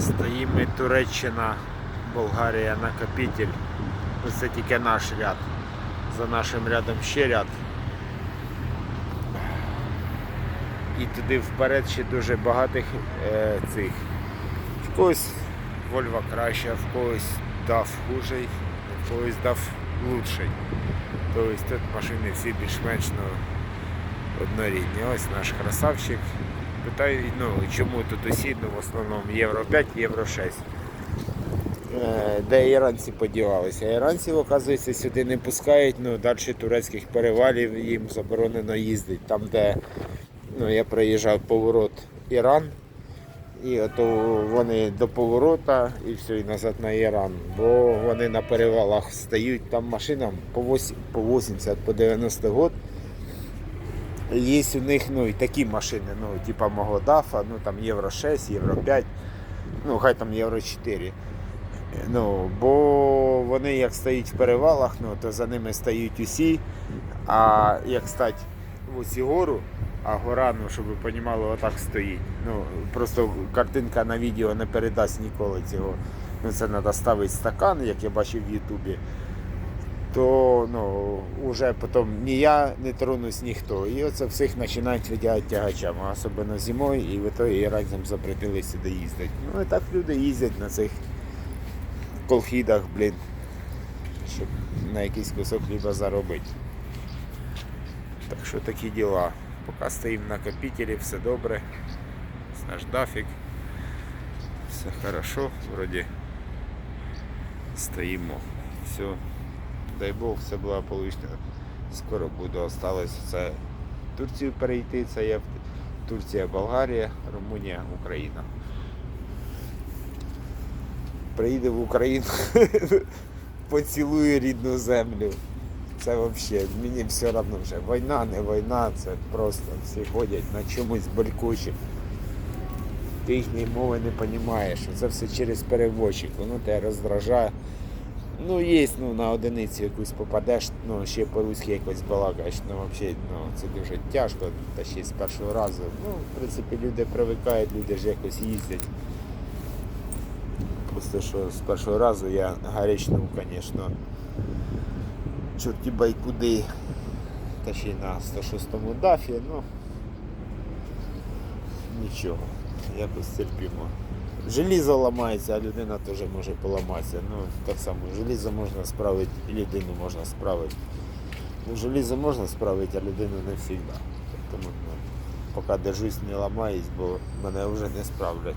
Стоїмо Туреччина, Болгарія, накопитель. Це тільки наш ряд. За нашим рядом ще ряд. І туди вперед ще дуже багатих е, цих. В когось Вольва краща, в когось дав хужий, в когось дав лучший. Тобто тут машини всі більш-менш ну, однорідні. Ось наш красавчик. Питаю, ну, чому тут усі, ну, в основному Євро 5, Євро 6. Е, Де іранці подівалися? Іранців, оказується, сюди не пускають, ну, далі турецьких перевалів їм заборонено їздити. Там, де ну, я проїжджав поворот Іран, і ото вони до поворота і все, і назад на Іран. Бо вони на перевалах стають, там машинам по 8, по 80, по 90 год. Є у них ну, і такі машини, ну, типа мого ДАФа, ну там Євро 6, Євро 5, ну хай там Євро 4. Ну, бо вони як стоять в перевалах, ну, то за ними стають усі. А як стати в оці гору, а гора, ну, щоб ви розуміли, отак стоїть. Ну, просто картинка на відео не передасть ніколи цього. Ну, це треба ставити стакан, як я бачив в Ютубі. То ну, вже потім ні я не тронусь, ніхто. І оце всіх починають видягати тягачами, особливо зимою, і в ітогі разом запретили сюди їздити. Ну і так люди їздять на цих колхідах, блін, щоб на якийсь кусок хліба заробити. Так що такі діла. Поки стоїмо на копітелі, все добре. Наш дафік. Все хорошо, вроді стоїмо. Все. Дай Бог, все благополучно. Скоро буду. Осталось це Турцію перейти, це є Турція, Болгарія, Румунія, Україна. Приїде в Україну, поцілує рідну землю. Це взагалі, мені все одно вже. Війна, не війна, це просто всі ходять на чомусь балькучим. Ти їхньої мови не розумієш, це все через переводчик, воно тебе роздражає. Ну, є, ну, на одиницю якусь попадеш, ну, ще по-руськи якось балакаєш, ну, взагалі, ну, це дуже тяжко, та ще з першого разу. Ну, в принципі, люди привикають, люди ж якось їздять. Просто що з першого разу я гарячнув, звісно, чорті бай куди. Та ще й на 106-му дафі, ну нічого, якось терпімо. Желізо ламається, а людина теж може поламатися. Ну, так само, желізо можна справити, людину можна справити. Ну, желізо можна справити, а людину не завжди. Тому ну, поки держусь, не ламаюсь, бо мене вже не справлять.